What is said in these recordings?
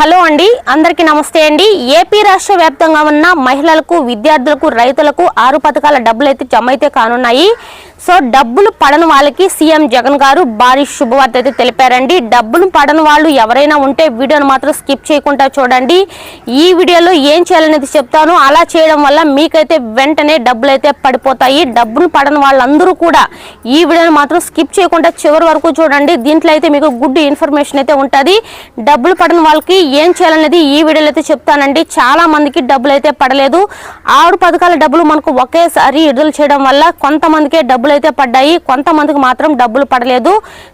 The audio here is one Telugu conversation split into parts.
హలో అండి అందరికీ నమస్తే అండి. ఏపీ రాష్ట్ర వ్యాప్తంగా ఉన్న మహిళలకు విద్యార్థులకు రైతులకు ఆరు పథకాల డబ్బులు అయితే జమ అయితే కానున్నాయి. సో డబ్బులు పడని వాళ్ళకి సీఎం జగన్ గారు భారీ శుభవార్త అయితే తెలిపారండి. డబ్బులు పడని వాళ్ళు ఎవరైనా ఉంటే వీడియోను మాత్రం స్కిప్ చేయకుండా చూడండి. ఈ వీడియోలో ఏం చేయాలనేది చెప్తాను. అలా చేయడం వల్ల మీకైతే వెంటనే డబ్బులు అయితే పడిపోతాయి. డబ్బులు పడని వాళ్ళందరూ కూడా ఈ వీడియోను మాత్రం స్కిప్ చేయకుండా చివరి వరకు చూడండి. దీంట్లో అయితే మీకు గుడ్ ఇన్ఫర్మేషన్ అయితే ఉంటుంది. డబ్బులు పడని వాళ్ళకి ఏం చేయాలనేది ఈ వీడియోలో అయితే చెప్తానండి. చాలా మందికి డబ్బులు అయితే పడలేదు. ఆరు పథకాల డబ్బులు మనకు ఒకేసారి విడుదల చేయడం వల్ల కొంతమందికే డబ్బులు అయితే పడ్డాయి. కొంతమందికి మాత్రం డబ్బులు పడలేదు.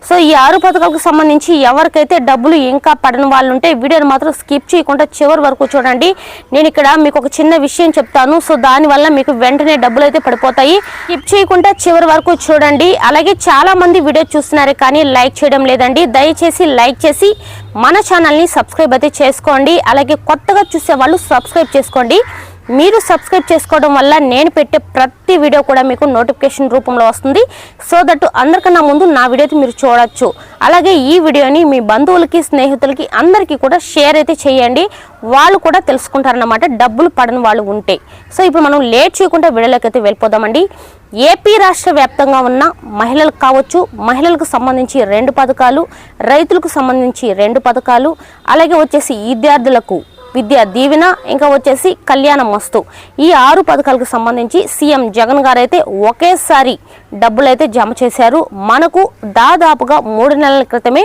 సో ఈ ఆరు పథకాలకు సంబంధించి ఎవరికైతే డబ్బులు ఇంకా పడని వాళ్ళు ఉంటే వీడియోని మాత్రం స్కిప్ చేయకుండా చివరి వరకు చూడండి. నేను ఇక్కడ మీకు ఒక చిన్న విషయం చెప్తాను. సో దానివల్ల మీకు వెంటనే డబ్బులు అయితే పడిపోతాయి. స్కిప్ చేయకుండా చివరి వరకు చూడండి. అలాగే చాలా మంది వీడియో చూస్తున్నారు కానీ లైక్ చేయడం లేదండి. దయచేసి లైక్ చేసి మన ఛానల్ని సబ్స్క్రైబ్ అయితే చేసుకోండి. అలాగే కొత్తగా చూసే వాళ్ళు సబ్స్క్రైబ్ చేసుకోండి. మీరు సబ్స్క్రైబ్ చేసుకోవడం వల్ల నేను పెట్టే ప్రతి వీడియో కూడా మీకు నోటిఫికేషన్ రూపంలో వస్తుంది. సో దట్ అందరికన్నా ముందు నా వీడియో అయితే మీరు చూడొచ్చు. అలాగే ఈ వీడియోని మీ బంధువులకి స్నేహితులకి అందరికీ కూడా షేర్ అయితే చేయండి. వాళ్ళు కూడా తెలుసుకుంటారన్నమాట డబ్బులు పడని వాళ్ళు ఉంటే. సో ఇప్పుడు మనం లేట్ చేయకుండా వీడియోలోకి అయితే వెళ్ళిపోదామండి. ఏపీ రాష్ట్ర వ్యాప్తంగా ఉన్న మహిళలకు కావచ్చు మహిళలకు సంబంధించి రెండు పథకాలు రైతులకు సంబంధించి రెండు పథకాలు అలాగే వచ్చేసి విద్యార్థులకు విద్యా దీవెన ఇంకా వచ్చేసి కళ్యాణ మస్తు. ఈ ఆరు పథకాలకు సంబంధించి సీఎం జగన్ గారైతే ఒకేసారి డబ్బులు అయితే జమ చేశారు. మనకు దాదాపుగా మూడు నెలల క్రితమే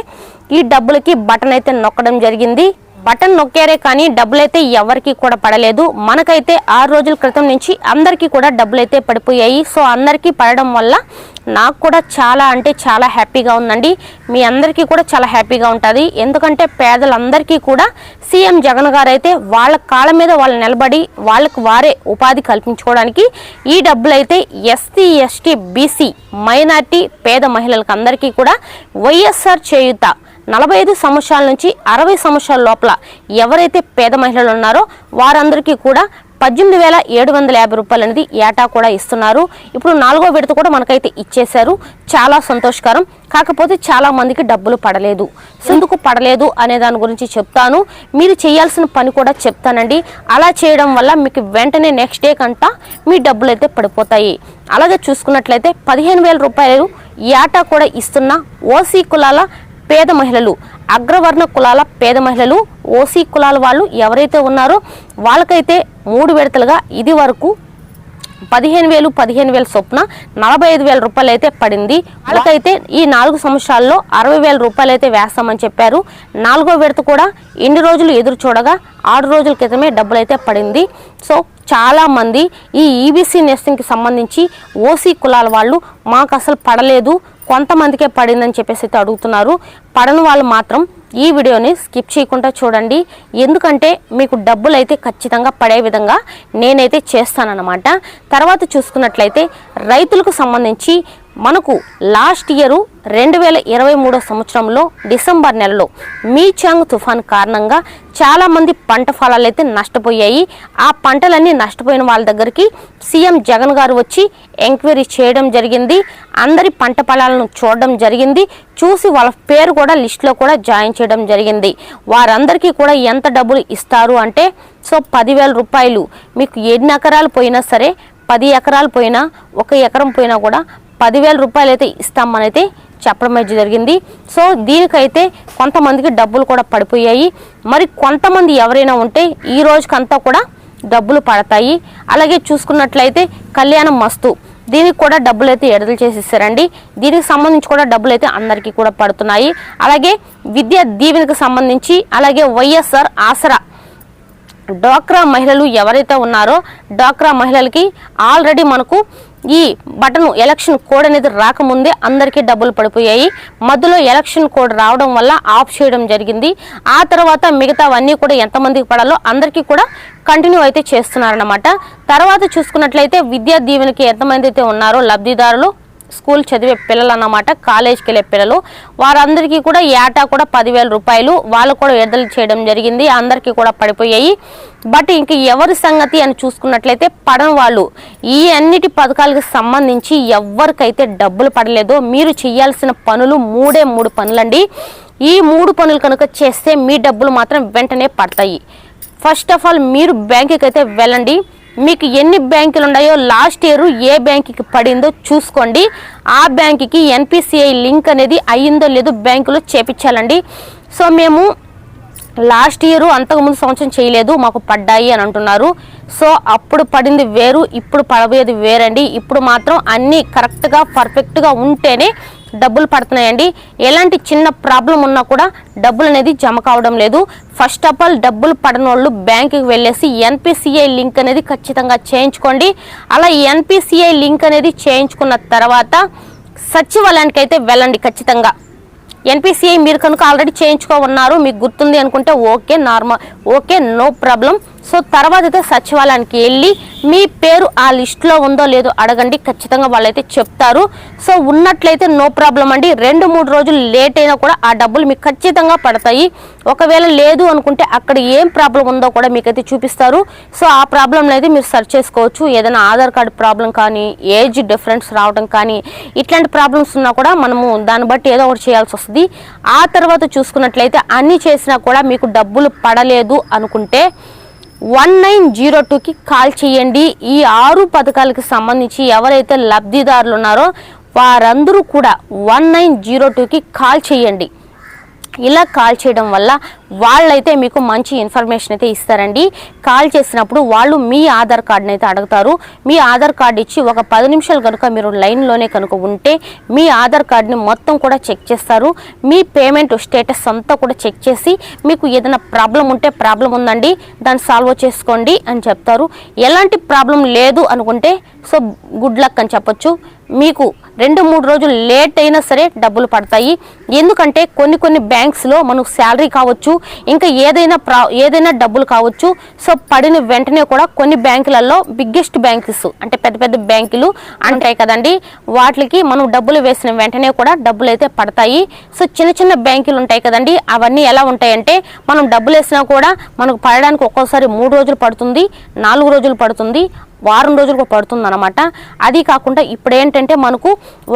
ఈ డబ్బులకి బటన్ అయితే నొక్కడం జరిగింది. బటన్ నొక్కారే కానీ డబ్బులైతే ఎవరికి కూడా పడలేదు. మనకైతే ఆరు రోజుల క్రితం నుంచి అందరికీ కూడా డబ్బులైతే పడిపోయాయి. సో అందరికీ పడడం వల్ల నాకు కూడా చాలా అంటే చాలా హ్యాపీగా ఉందండి. మీ అందరికీ కూడా చాలా హ్యాపీగా ఉంటుంది. ఎందుకంటే పేదలందరికీ కూడా సీఎం జగన్ గారు అయితే వాళ్ళ కాళ్ళ మీద వాళ్ళు నిలబడి వాళ్ళకు వారే ఉపాధి కల్పించుకోవడానికి ఈ డబ్బులు అయితే ఎస్సీ ఎస్టీ బీసీ మైనార్టీ పేద మహిళలకు అందరికీ కూడా వైఎస్ఆర్ చేయుత నలభై ఐదు సంవత్సరాల నుంచి అరవై సంవత్సరాల లోపల ఎవరైతే పేద మహిళలు ఉన్నారో వారందరికీ కూడా పద్దెనిమిది వేల ఏడు వందల యాభై రూపాయలు అనేది ఏటా కూడా ఇస్తున్నారు. ఇప్పుడు నాలుగో విడత కూడా మనకైతే ఇచ్చేశారు. చాలా సంతోషకరం. కాకపోతే చాలా మందికి డబ్బులు పడలేదు. ఎందుకు పడలేదు అనే దాని గురించి చెప్తాను. మీరు చేయాల్సిన పని కూడా చెప్తానండి. అలా చేయడం వల్ల మీకు వెంటనే నెక్స్ట్ డే కంటా మీ డబ్బులు అయితే పడిపోతాయి. అలాగే చూసుకున్నట్లయితే పదిహేను వేల రూపాయలు ఏటా కూడా ఇస్తున్న ఓసీ కులాల పేద మహిళలు అగ్రవర్ణ కులాల పేద మహిళలు ఓసీ కులాల వాళ్ళు ఎవరైతే ఉన్నారో వాళ్ళకైతే మూడు విడతలుగా ఇది వరకు పదిహేను వేలు పదిహేను వేల చొప్పున నలభై ఐదు వేల రూపాయలు అయితే పడింది. వాళ్ళకైతే ఈ నాలుగు సంవత్సరాల్లో అరవై వేల రూపాయలు అయితే వేస్తామని చెప్పారు. నాలుగో విడత కూడా ఎన్ని రోజులు ఎదురు చూడగా ఆరు రోజుల క్రితమే డబ్బులు అయితే పడింది. సో చాలామంది ఈ ఈబీసీ నెస్టింగ్కి సంబంధించి ఓసీ కులాల వాళ్ళు మాకు అసలు పడలేదు కొంతమందికే పడిందని చెప్పేసి అయితే అడుగుతున్నారు. పడని వాళ్ళు మాత్రం ఈ వీడియోని స్కిప్ చేయకుండా చూడండి. ఎందుకంటే మీకు డబ్బులు అయితే ఖచ్చితంగా పడే విధంగా నేనైతే చేస్తానన్నమాట. తర్వాత చూసుకున్నట్లయితే రైతులకు సంబంధించి మనకు లాస్ట్ ఇయరు రెండు వేల ఇరవై మూడో సంవత్సరంలో డిసెంబర్ నెలలో మీచాంగ్ తుఫాన్ కారణంగా చాలామంది పంట ఫలాలు అయితే నష్టపోయాయి. ఆ పంటలన్నీ నష్టపోయిన వాళ్ళ దగ్గరికి సీఎం జగన్ గారు వచ్చి ఎంక్వైరీ చేయడం జరిగింది. అందరి పంట ఫలాలను చూడడం జరిగింది. చూసి వాళ్ళ పేరు కూడా లిస్ట్లో కూడా జాయిన్ చేయడం జరిగింది. వారందరికీ కూడా ఎంత డబ్బులు ఇస్తారు అంటే సో పదివేల రూపాయలు. మీకు ఎన్ని ఎకరాలు పోయినా సరే పది ఎకరాలు పోయినా ఒక ఎకరం పోయినా కూడా పదివేల రూపాయలు అయితే ఇస్తామని అయితే చెప్పడం అయితే జరిగింది. సో దీనికైతే కొంతమందికి డబ్బులు కూడా పడిపోయాయి. మరి కొంతమంది ఎవరైనా ఉంటే ఈ రోజుకంతా కూడా డబ్బులు పడతాయి. అలాగే చూసుకున్నట్లయితే కళ్యాణం మస్తు దీనికి కూడా డబ్బులు అయితే విడుదల చేసేసారండి. దీనికి సంబంధించి కూడా డబ్బులు అయితే అందరికీ కూడా పడుతున్నాయి. అలాగే విద్యా దీవెనకు సంబంధించి అలాగే వైఎస్ఆర్ ఆసరా డ్వాక్రా మహిళలు ఎవరైతే ఉన్నారో డ్వాక్రా మహిళలకి ఆల్రెడీ మనకు ఈ బటన్ ఎలక్షన్ కోడ్ అనేది రాకముందే అందరికీ డబ్బులు పడిపోయాయి. మధ్యలో ఎలక్షన్ కోడ్ రావడం వల్ల ఆఫ్ చేయడం జరిగింది. ఆ తర్వాత మిగతావన్నీ కూడా ఎంతమందికి పడాలో అందరికీ కూడా కంటిన్యూ అయితే చేస్తున్నారన్నమాట. తర్వాత చూసుకున్నట్లయితే విద్యా దీవెనకి ఎంతమంది అయితే ఉన్నారో లబ్ధిదారులు స్కూల్ చదివే పిల్లలు అన్నమాట కాలేజ్కి వెళ్ళే పిల్లలు. వారందరికీ కూడా ఏటా కూడా పదివేల రూపాయలు వాళ్ళు కూడా విడుదల చేయడం జరిగింది అందరికీ కూడా పడిపోయాయి. బట్ ఇంక ఎవరి సంగతి అని చూసుకున్నట్లయితే పడని వాళ్ళు ఈ అన్నిటి పథకాలకు సంబంధించి ఎవరికైతే డబ్బులు పడలేదో మీరు చేయాల్సిన పనులు మూడే మూడు పనులండి. ఈ మూడు పనులు కనుక చేస్తే మీ డబ్బులు మాత్రం వెంటనే పడతాయి. ఫస్ట్ ఆఫ్ ఆల్ మీరు బ్యాంకుకి అయితే వెళ్ళండి. మీకు ఎన్ని బ్యాంకులు ఉన్నాయో లాస్ట్ ఇయర్ ఏ బ్యాంకుకి పడిందో చూసుకోండి. ఆ బ్యాంకుకి ఎన్పిసిఐ లింక్ అనేది అయ్యిందో లేదో బ్యాంకులో చేపించాలండి. సో మేము లాస్ట్ ఇయర్ అంతకుముందు సంవత్సరం చేయలేదు మాకు పడ్డాయి అని అంటున్నారు. సో అప్పుడు పడింది వేరు ఇప్పుడు పడబోయేది వేరండి. ఇప్పుడు మాత్రం అన్నీ కరెక్ట్గా పర్ఫెక్ట్గా ఉంటేనే డబ్బులు పడుతున్నాయండి. ఎలాంటి చిన్న ప్రాబ్లం ఉన్నా కూడా డబ్బులు అనేది జమ కావడం లేదు. ఫస్ట్ ఆఫ్ ఆల్ డబ్బులు పడిన వాళ్ళు బ్యాంకుకి వెళ్ళేసి ఎన్పిసిఐ లింక్ అనేది ఖచ్చితంగా చేయించుకోండి. అలా ఎన్పిసిఐ లింక్ అనేది చేయించుకున్న తర్వాత సచివాలయానికి అయితే వెళ్ళండి ఖచ్చితంగా. ఎన్పిసిఐ మీరు కనుక ఆల్రెడీ చేయించుకో ఉన్నారు మీకు గుర్తుంది అనుకుంటే okay normal okay no problem. So తర్వాత అయితే సచివాలయానికి వెళ్ళి మీ పేరు ఆ లిస్ట్లో ఉందో లేదో అడగండి ఖచ్చితంగా వాళ్ళైతే చెప్తారు. సో ఉన్నట్లయితే నో ప్రాబ్లం అండి. రెండు మూడు రోజులు లేట్ అయినా కూడా ఆ డబ్బులు మీకు ఖచ్చితంగా పడతాయి. ఒకవేళ లేదు అనుకుంటే అక్కడ ఏం ప్రాబ్లం ఉందో కూడా మీకైతే చూపిస్తారు. సో ఆ ప్రాబ్లంలో అయితే మీరు సర్చ్ చేసుకోవచ్చు. ఏదైనా ఆధార్ కార్డు ప్రాబ్లం కానీ ఏజ్ డిఫరెన్స్ రావడం కానీ ఇట్లాంటి ప్రాబ్లమ్స్ ఉన్నా కూడా మనము దాన్ని బట్టి ఏదో ఒకటి చేయాల్సి వస్తుంది. ఆ తర్వాత చూసుకున్నట్లయితే అన్నీ చేసినా కూడా మీకు డబ్బులు పడలేదు అనుకుంటే వన్ నైన్ జీరో టూకి కాల్ చేయండి. ఈ ఆరు పథకాలకి సంబంధించి ఎవరైతే లబ్ధిదారులు ఉన్నారో వారందరూ కూడా వన్ నైన్ జీరో టూకి కాల్ చేయండి. ఇలా కాల్ చేయడం వల్ల వాళ్ళైతే మీకు మంచి ఇన్ఫర్మేషన్ అయితే ఇస్తారండి. కాల్ చేసినప్పుడు వాళ్ళు మీ ఆధార్ కార్డుని అయితే అడుగుతారు. మీ ఆధార్ కార్డు ఇచ్చి ఒక పది నిమిషాలు కనుక మీరు లైన్లోనే కనుక ఉంటే మీ ఆధార్ కార్డుని మొత్తం కూడా చెక్ చేస్తారు. మీ పేమెంట్ స్టేటస్ అంతా కూడా చెక్ చేసి మీకు ఏదైనా ప్రాబ్లం ఉంటే ప్రాబ్లం ఉందండి దాన్ని సాల్వ్ చేసుకోండి అని చెప్తారు. ఎలాంటి ప్రాబ్లం లేదు అనుకుంటే సో గుడ్ లక్ అని చెప్పొచ్చు. మీకు రెండు మూడు రోజులు లేట్ అయినా సరే డబ్బులు పడతాయి. ఎందుకంటే కొన్ని కొన్ని బ్యాంక్స్లో మనకు శాలరీ కావచ్చు ఇంకా ఏదైనా ప్రా ఏదైనా డబ్బులు కావచ్చు. సో పడిన వెంటనే కూడా కొన్ని బ్యాంకులలో బిగ్గెస్ట్ బ్యాంక్స్ అంటే పెద్ద పెద్ద బ్యాంకులు అంటాయి కదండి. వాటికి మనం డబ్బులు వేసిన వెంటనే కూడా డబ్బులు అయితే పడతాయి. సో చిన్న చిన్న బ్యాంకులు ఉంటాయి కదండి. అవన్నీ ఎలా ఉంటాయంటే మనం డబ్బులు వేసినా కూడా మనకు పడడానికి ఒక్కోసారి మూడు రోజులు పడుతుంది నాలుగు రోజులు పడుతుంది వారం రోజులు పడుతుంది అనమాట అది కాకుండా ఇప్పుడు ఏంటంటే మనకు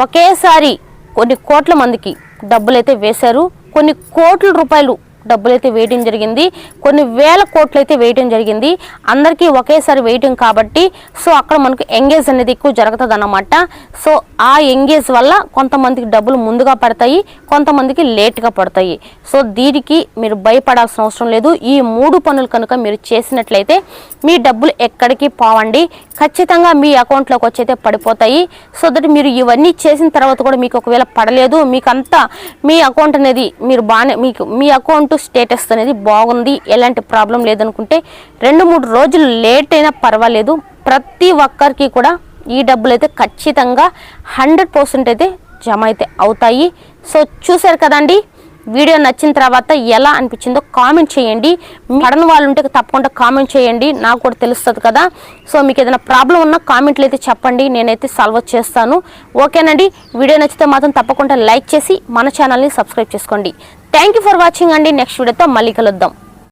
ఒకేసారి కొన్ని కోట్ల మందికి డబ్బులు అయితే వేశారు. కొన్ని కోట్ల రూపాయలు డబ్బులు అయితే వేయటం జరిగింది. కొన్ని వేల కోట్లు అయితే వేయటం జరిగింది. అందరికీ ఒకేసారి వేయటం కాబట్టి సో అక్కడ మనకు ఎంగేజ్ అనేది ఎక్కువ జరుగుతుంది అన్నమాట సో ఆ ఎంగేజ్ వల్ల కొంతమందికి డబ్బులు ముందుగా పడతాయి కొంతమందికి లేట్గా పడతాయి. సో దీనికి మీరు భయపడాల్సిన అవసరం లేదు. ఈ మూడు పనులు కనుక మీరు చేసినట్లయితే మీ డబ్బులు ఎక్కడికి పోవండి. ఖచ్చితంగా మీ అకౌంట్లోకి వచ్చి అయితే పడిపోతాయి. సో దట్ మీరు ఇవన్నీ చేసిన తర్వాత కూడా మీకు ఒకవేళ పడలేదు మీకు అంతా మీ అకౌంట్ అనేది మీరు బాగానే మీకు మీ అకౌంట్ అకౌంట్ స్టేటస్ అనేది బాగుంది ఎలాంటి ప్రాబ్లం లేదనుకుంటే రెండు మూడు రోజులు లేట్ అయినా పర్వాలేదు. ప్రతి ఒక్కరికి కూడా ఈ డబ్బులు అయితే ఖచ్చితంగా హండ్రెడ్ పర్సెంట్ అయితే జమ అయితే అవుతాయి. సో చూశారు కదండి వీడియో నచ్చిన తర్వాత ఎలా అనిపించిందో కామెంట్ చేయండి. పడని వాళ్ళు ఉంటే తప్పకుండా కామెంట్ చేయండి నాకు కూడా తెలుస్తుంది కదా. సో మీకు ఏదైనా ప్రాబ్లం ఉన్నా కామెంట్లు అయితే చెప్పండి నేనైతే సాల్వ్ చేస్తాను. ఓకేనండి వీడియో నచ్చితే మాత్రం తప్పకుండా లైక్ చేసి మన ఛానల్ని సబ్స్క్రైబ్ చేసుకోండి. థ్యాంక్ ఫర్ వాచింగ్ అండి. నెక్స్ట్ వీడియోతో మళ్ళీ కలుద్దాం.